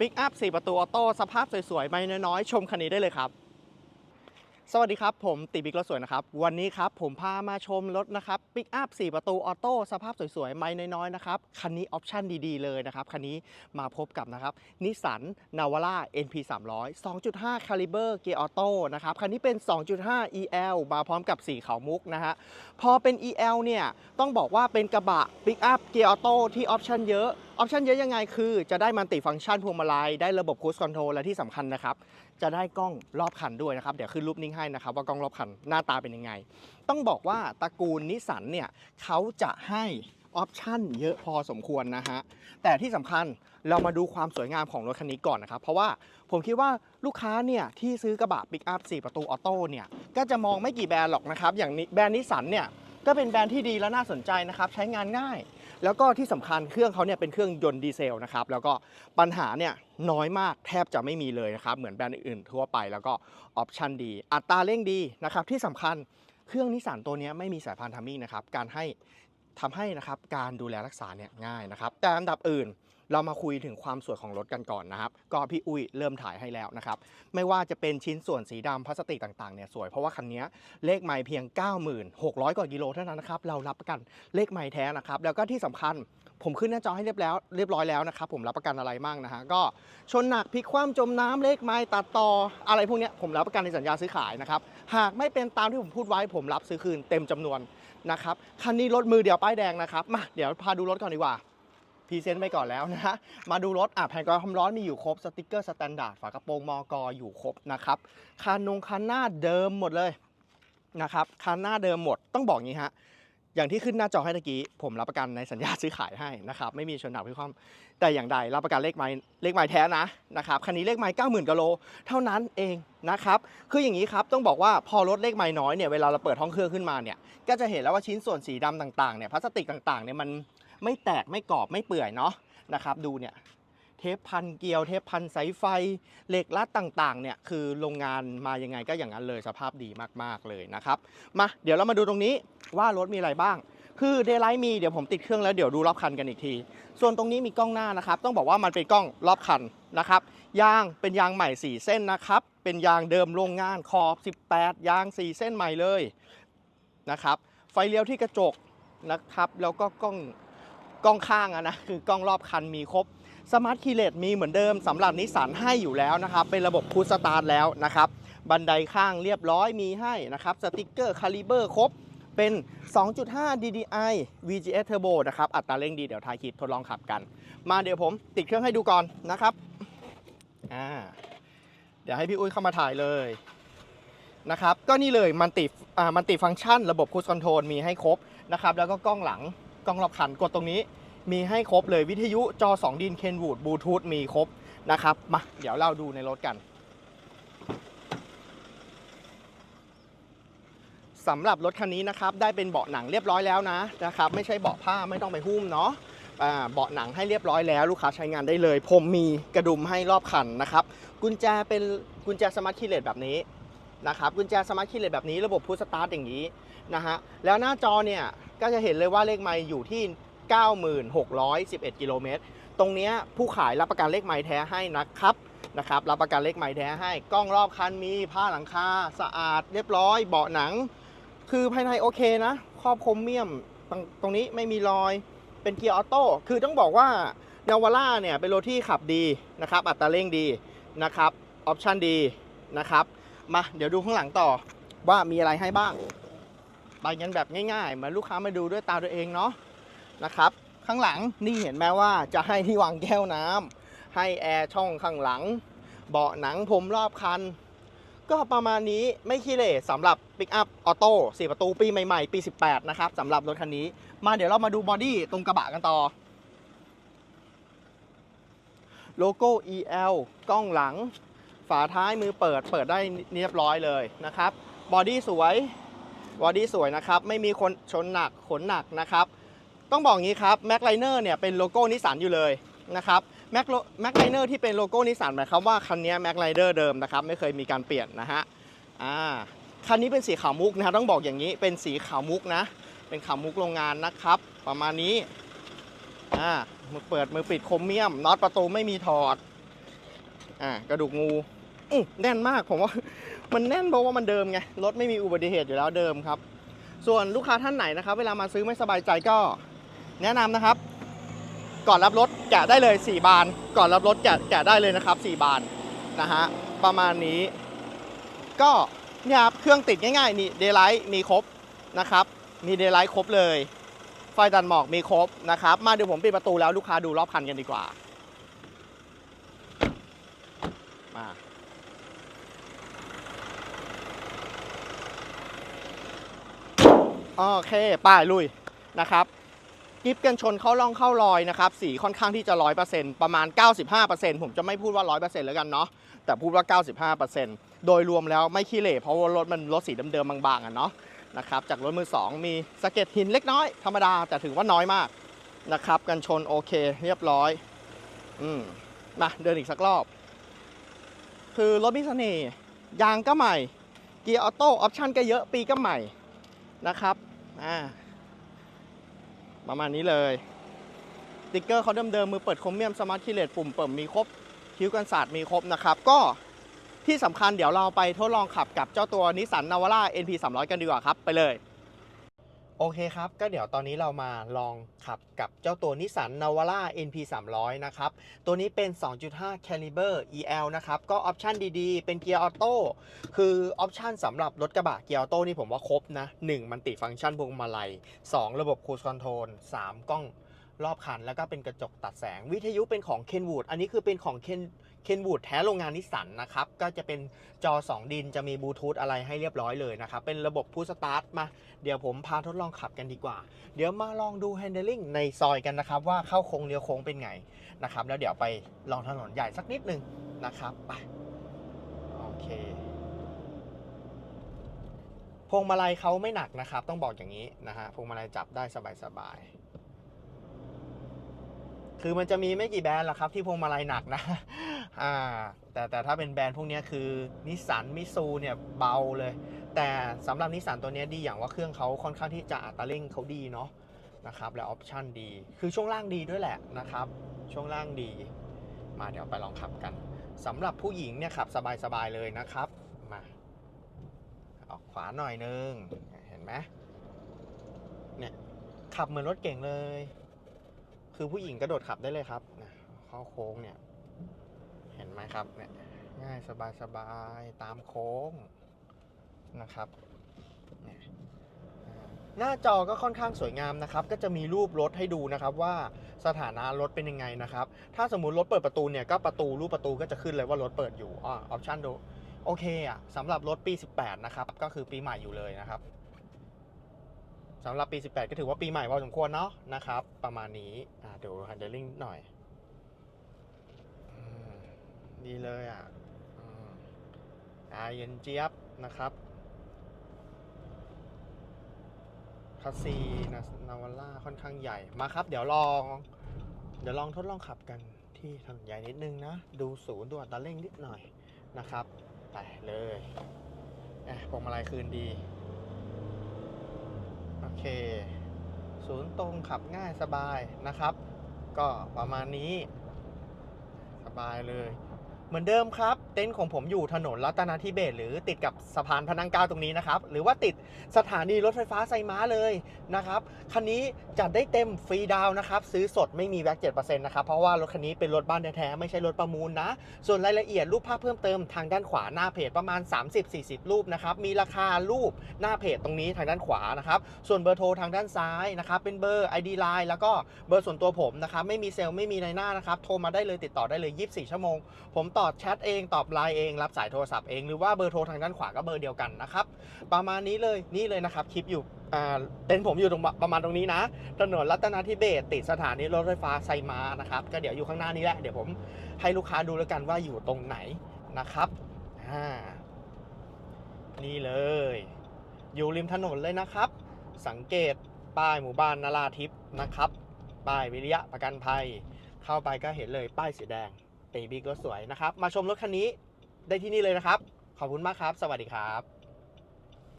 ปิกอัพ 4 ประตูออโต้สภาพสวยๆ ไม่น้อยๆ ชมคันนี้ได้เลยครับ สวัสดีครับ ผมติบิ๊กรถสวยนะครับ วันนี้ครับผมพามาชมรถนะครับปิกอัพ 4 ประตูออโต้สภาพสวยๆ ไม่น้อยๆ นะครับ คันนี้ออปชั่นดีๆ เลยนะครับ คันนี้มาพบกับนะครับนิสสันนาวาร่า NP 300 2.5 Caliber เกียร์ออโต้นะครับ คันนี้เป็น 2.5 EL มาพร้อมกับสีขาวมุกนะฮะพอเป็น EL เนี่ยต้องบอกว่าเป็นกระบะปิกอัพเกียร์ออโต้ที่ออปชันเยอะ ออปชันเยอะยังไงคือจะได้มัลติฟังก์ชันพวงมาลัยได้ระบบคู i คอนโทรลและที่สำคัญนะครับ จะได้กล้องรอบคันด้วยนะครับ เดี๋ยวขึ้นรูปนิ่งให้นะครับ ว่ากล้องรอบคันหน้าตาเป็นยังไง ต้องบอกว่าตระกูลนิสสันเนี่ยเขาจะให้ออปชันเยอะพอสมควรนะฮะ แต่ที่สำคัญเรามาดูความสวยงามของรถคันนี้ก่อนนะครับ เพราะว่าผมคิดว่าลูกค้าเนี่ยที่ซื้อกระบะปิกอัพ4ประตูออโต้เนี่ย ก็จะมองไม่กี่แบรนด์หรอกนะครับ อย่างนี้แบรนด์นิสสันเนี่ย ก็เป็นแบรนด์ที่ดีและน่าสนใจนะครับ ใช้งานง่าย แล้วก็ที่สำคัญเครื่องเขาเนี่ยเป็นเครื่องยนต์ดีเซลนะครับ แล้วก็ปัญหาเนี่ยน้อยมากแทบจะไม่มีเลยนะครับ เหมือนแบรนด์อื่นทั่วไป แล้วก็ออปชันดี อัตราเร่งดีนะครับ ที่สำคัญเครื่องนิสสันตัวนี้ไม่มีสายพานทัมมิ่งนะครับ การให้ทำให้นะครับการดูแลรักษาเนี่ยง่ายนะครับ แต่อันดับอื่น เรามาคุยถึงความสวยของรถกันก่อนนะครับ ก็พี่อุ้ยเริ่มถ่ายให้แล้วนะครับ ไม่ว่าจะเป็นชิ้นส่วนสีดำพลาสติกต่างๆเนี่ยสวยเพราะว่าคันนี้เลขไมล์เพียง 9,600 กว่ากิโลเท่านั้นนะครับ เรารับประกันเลขไมล์แท้นะครับ แล้วก็ที่สำคัญผมขึ้นหน้าจอให้เรียบแล้วเรียบร้อยแล้วนะครับ ผมรับประกันอะไรมั่งนะฮะก็ชนหนักพลิกคว่ำจมน้ำเลขไมล์ตัดต่ออะไรพวกนี้ผมรับประกันในสัญญาซื้อขายนะครับหากไม่เป็นตามที่ผมพูดไว้ผมรับซื้อคืนเต็มจำนวนนะครับคันนี้รถมือเดียวป้ายแดงนะครับมาเดี๋ยวพาดูรถก่อนดีกว่า พรีเซนต์ไปก่อนแล้วนะฮะมาดูรถอะแผ่นกรองความร้อนมีอยู่ครบสติกเกอร์สแตนดาร์ดฝากระโปรงมอกออยู่ครบนะครับคันนงคันหน้าเดิมหมดเลยนะครับคันหน้าเดิมหมดต้องบอกงี้ฮะอย่างที่ขึ้นหน้าจอให้ตะกี้ผมรับประกันในสัญญาซื้อขายให้นะครับไม่มีชนหนักพิความแต่อย่างใดรับประกันเลขไม้เลขไม้แท้นะนะครับคันนี้เลขไม้เก้าหมื่นกิโลเท่านั้นเองนะครับคืออย่างนี้ครับต้องบอกว่าพอรถเลขไม้น้อยเนี่ยเวลาเราเปิดห้องเครื่องขึ้นมาเนี่ยก็จะเห็นแล้วว่าชิ้นส่วนสีดำต่างๆเนี่ยพลาสติกต่างๆเนี่ยมัน ไม่แตกไม่กรอบไม่เปื่อยเนาะนะครับ ดูเนี่ยเทปพันเกลียวเทปพันสายไฟเหล็กลัดต่างๆเนี่ยคือโรงงานมายังไงก็อย่างนั้นเลยสภาพดีมากๆเลยนะครับมาเดี๋ยวเรามาดูตรงนี้ว่ารถมีอะไรบ้าง คือเด y l i g h t มีเดี๋ยวผมติดเครื่องแล้วเดี๋ยวดูรอบคันกันอีกที ส่วนตรงนี้มีกล้องหน้านะครับ ต้องบอกว่ามันเป็นกล้องรอบคันนะครับยางเป็นยางใหม่ 4 เส้นนะครับ เป็นยางเดิมโรงงานขอบ 18 ยาง 4 เส้นใหม่เลยนะครับไฟเลี้ยวที่กระจกนะครับแล้วก็กล้อง กล้องข้างอะนะคือกล้องรอบคันมีครบสมาร์ทคีเลตมีเหมือนเดิมสำหรับนิสสันให้อยู่แล้วนะครับ เป็นระบบคูสตาร์ทแล้วนะครับ บันไดข้างเรียบร้อยมีให้นะครับสติกเกอร์คาลิเบอร์ครบเป็น 2.5 DDI VGS Turbo นะครับ อัตราเร่งดีเดี๋ยวท้ายคลิปทดลองขับกัน มาเดี๋ยวผมติดเครื่องให้ดูก่อนนะครับอ่าเดี๋ยวให้พี่อุ้ยเข้ามาถ่ายเลยนะครับ ก็นี่เลยมันติอ่ามันติฟังก์ชัน ระบบคูสคอนโทรลมีให้ครบนะครับ แล้วก็กล้องหลัง กล้องรอบคันกดตรงนี้มีให้ครบเลยวิทยุจอ 2 ดินเคนวูดบลูทูธมีครบนะครับมาเดี๋ยวเราดูในรถกันสำหรับรถคันนี้นะครับได้เป็นเบาะหนังเรียบร้อยแล้วนะนะครับไม่ใช่เบาะผ้าไม่ต้องไปหุ้มเนาะเบาะหนังให้เรียบร้อยแล้วลูกค้าใช้งานได้เลย ผมมีกระดุมให้รอบคันนะครับกุญแจเป็นกุญแจสมาร์ทคีย์เลสแบบนี้นะครับกุญแจสมาร์ทคีย์เลสแบบนี้ระบบพุชสตาร์ทอย่างนี้ นะฮะแล้วหน้าจอเนี่ยก็จะเห็นเลยว่าเลขไมล์อยู่ที่ 9611 กิโลเมตร ตรงนี้ผู้ขายรับประกันเลขไม้แท้ให้นะครับนะครับรับประกันเลขไม้แท้ให้กล้องรอบคันมีผ้าหลังคาสะอาดเรียบร้อยเบาะหนัง คือภายในโอเคนะครอบคมเมียมตรงตรงนี้ไม่มีรอยเป็นเกียร์ออโต้คือต้องบอกว่าเนาวาร่าเนี่ยเป็นรถที่ขับดีนะครับอัตราเร่งดีนะครับออปชันดีนะครับมาเดี๋ยวดูข้างหลังต่อว่ามีอะไรให้บ้าง ไปกันแบบง่ายๆเหมือนลูกค้ามาดูด้วยตาตัวเองเนาะนะครับ ข้างหลังนี่เห็นไหมว่าจะให้ที่วางแก้วน้ำให้แอร์ช่องข้างหลัง เบาะหนังผมรอบคัน ก็ประมาณนี้ไม่ขี้เหร่สำหรับ Pick Up Auto 4ประตูปีใหม่ๆ ปี 18 นะครับสำหรับรถคันนี้ มาเดี๋ยวเรามาดูบอดี้ตรงกระบะกันต่อโลโก้ EL กล้องหลัง ฝาท้ายมือเปิด เปิดได้เรียบร้อยเลยนะครับ บอดี้สวย บอดี้สวยนะครับ ไม่มีคนชนหนักขนหนักนะครับ ต้องบอกงี้ครับแม็กไลเนอร์เนี่ยเป็นโลโก้นิสสันอยู่เลยนะครับแม็กแม็กไลเนอร์ที่เป็นโลโก้นิสสันหมายความว่าคันนี้แม็กไลเนอร์เดิมนะครับไม่เคยมีการเปลี่ยนนะฮะอ่าคันนี้เป็นสีขาวมุกนะต้องบอกอย่างนี้เป็นสีขาวมุกนะ เป็นขาวมุกโรงงานนะครับ ประมาณนี้อ่ามือเปิดมือปิดโครเมียมน็อตประตูไม่มีถอดอ่ากระดูกงูอื้อแน่นมากผมว่า มันแน่นเพราะว่ามันเดิมไง รถไม่มีอุบัติเหตุอยู่แล้วเดิมครับ ส่วนลูกค้าท่านไหนนะครับ เวลามาซื้อไม่สบายใจก็แนะนำนะครับ ก่อนรับรถแกะได้เลย 4 บาน ก่อนรับรถแกะแกะได้เลยนะครับ 4 บานนะฮะประมาณนี้ ก็เนี่ยครับเครื่องติดง่ายๆนี่เดย์ไลท์มีครบนะครับ มีเดย์ไลท์ครบเลย ไฟดันหมอกมีครบนะครับ มาเดี๋ยวผมปิดประตูแล้วลูกค้าดูรอบคันกันดีกว่ามา โอเคป้ายลุยนะครับกิฟกันชนเข้าร่องเข้ารอยนะครับสีค่อนข้างที่จะ100%ปอร์เซ็นประมาณ 95%ผมจะไม่พูดว่า100%แล้วกันเนาะแต่พูดว่า 95%โดยรวมแล้วไม่ขี้เหร่เพราะว่ารถมันรถสีเดิมๆบางๆอะเนาะนะครับจากรถมือ 2 มีสะเก็ดหินเล็กน้อยธรรมดาแต่ถือว่าน้อยมากนะครับกันชนโอเคเรียบร้อยอืมมาเดินอีกสักรอบ คือรถมิสเน่ยางก็ใหม่ เกียร์ออโต้ออปชั่นก็เยอะปีก็ใหม่นะครับ อ่าประมาณนี้เลยติ๊กเกอร์เขาเดิมๆมือเปิดโครเมียมสมาร์ทคีเลตปุ่มเปิดมีครบคิ้วกันศาสตร์มีครบนะครับ ก็ที่สำคัญเดี๋ยวเราไปทดลองขับกับเจ้าตัวนิสสันนาวาร่า NP 300 กันดีกว่าครับ ไปเลย โอเคครับ ก็เดี๋ยวตอนนี้เรามาลองขับกับเจ้าตัวนิสสันนาวาร่า NP 300นะครับ ตัวนี้เป็น 2.5 Caliber EL นะครับ ก็ออปชันดีๆ เป็นเกียร์ออโต้ คือออปชันสำหรับรถกระบะเกียร์ออโต้นี่ผมว่าครบนะ 1 มันติฟังก์ชันพวงมาลัย 2 ระบบคู i คอนโทรล 3 กล้องรอบคัน แล้วก็เป็นกระจกตัดแสง วิทยุเป็นของ Kenwood อันนี้คือเป็นของ Ken Kenwood แท้โรงงานนิสสันนะครับ ก็จะเป็นจอ 2 ดินจะมีบลูทูธอะไรให้เรียบร้อยเลยนะครับ เป็นระบบพูสตาร์ทมา เดี๋ยวผมพาทดลองขับกันดีกว่า เดี๋ยวมาลองดู handling ในซอยกันนะครับ ว่าเข้าโค้งเลี้ยวโค้งเป็นไงนะครับ แล้วเดี๋ยวไปลองถนนใหญ่สักนิดนึงนะครับไปโอเคพวงมาลัยเขาไม่หนักนะครับ ต้องบอกอย่างนี้นะฮะพวงมาลัยจับได้สบายๆคือมันจะมีไม่กี่แบรนด์หรอกครับที่พวงมาลัยหนักนะ อ่าแต่แต่ถ้าเป็นแบรนด์พวกนี้คือนิสสันมิซูเนี่ยเบาเลย แต่สำหรับนิสสันตัวนี้ดีอย่างว่าเครื่องเขาค่อนข้างที่จะอัตราเร่งเขาดีเนาะนะครับและออปชั่นดี คือช่วงล่างดีด้วยแหละนะครับ ช่วงล่างดี มาเดี๋ยวไปลองขับกันสำหรับผู้หญิงเนี่ยขับสบายๆเลยนะครับ มาออกขวาหน่อยนึง เห็นไหมเนี่ยขับเหมือนรถเก่งเลย คือผู้หญิงกระโดดขับได้เลยครับเข้าโค้งเนี่ย ห็นไหมครับเนี่ยง่ายสบายสบายตามโค้งนะครับหน้าจอก็ค่อนข้างสวยงามนะครับ ก็จะมีรูปรถให้ดูนะครับว่าสถานะรถเป็นยังไงนะครับ ถ้าสมมุติรถเปิดประตูเนี่ยก็ประตูรูปประตูก็จะขึ้นเลยว่ารถเปิดอยู่อ่าออปชั่นดูโอเคอะสำหรับรถปี 18 นะครับ ก็คือปีใหม่อยู่เลยนะครับสำหรับปี 18 ก็ถือว่าปีใหม่พอสมควรเนาะนะครับ ประมาณนี้เดี๋ยว handling หน่อย ดีเลยอะอาเย็นเจี๊ยบนะครับคัสซีนะนาวาร่าค่อนข้างใหญ่มาครับ เดี๋ยวลอง เดี๋ยวลองทดลองขับกันที่ถนนใหญ่นิดนึงนะ ดูศูนย์ดูอัตราเร่งนิดหน่อยนะครับไปเลยอะพวงมาลัยคืนดี โอเค ศูนย์ตรงขับง่ายสบายนะครับ ก็ประมาณนี้ สบายเลย เหมือนเดิมครับ เต็นท์ของผมอยู่ถนนรัตนาธิเบศหรือติดกับสะพานพนังก้าตรงนี้นะครับ หรือว่าติดสถานีรถไฟฟ้าไซม้าเลยนะครับ คันนี้จัดได้เต็มฟรีดาวน์นะครับ ซื้อสดไม่มีแว็กเจ็ดเปอร์เซ็นต์นะครับ เพราะว่ารถคันนี้เป็นรถบ้านแท้ๆไม่ใช่รถประมูลนะ ส่วนรายละเอียดรูปภาพเพิ่มเติมทางด้านขวาหน้าเพจประมาณ 30-40 รูปนะครับ มีราคารูปหน้าเพจตรงนี้ทางด้านขวานะครับ ส่วนเบอร์โทรทางด้านซ้ายนะครับเป็นเบอร์ ID Line แล้วก็เบอร์ส่วนตัวผมนะครับไม่มีเซลล์ไม่มีในหน้านะครับโทรมาได้เลยติดต่อได้เลย 24 ชั่วโมง ผมตอบแชทเองตอบอบไลน์เองรับสายโทรศัพท์เองหรือว่าเบอร์โทรทางด้านขวาก็เบอร์เดียวกันนะครับประมาณนี้เลยนี่เลยนะครับคลิปอยู่เต็นท์ผมอยู่ตรงประมาณตรงนี้นะ ถนนรัตนาธิเบศติดสถานีรถไฟฟ้าไซมานะครับก็เดี๋ยวอยู่ข้างหน้านี้แหละเดี๋ยวผมให้ลูกค้าดูแล้วกันว่าอยู่ตรงไหนนะครับนี่เลย อยู่ริมถนนเลยนะครับ สังเกตป้ายหมู่บ้านนาราทิพย์นะครับป้ายวิริยะประกันภัย เข้าไปก็เห็นเลยป้ายสีแดง ตีบิ๊กรถสวยนะครับ มาชมรถคันนี้ได้ที่นี่เลยนะครับ ขอบคุณมากครับ สวัสดีครับ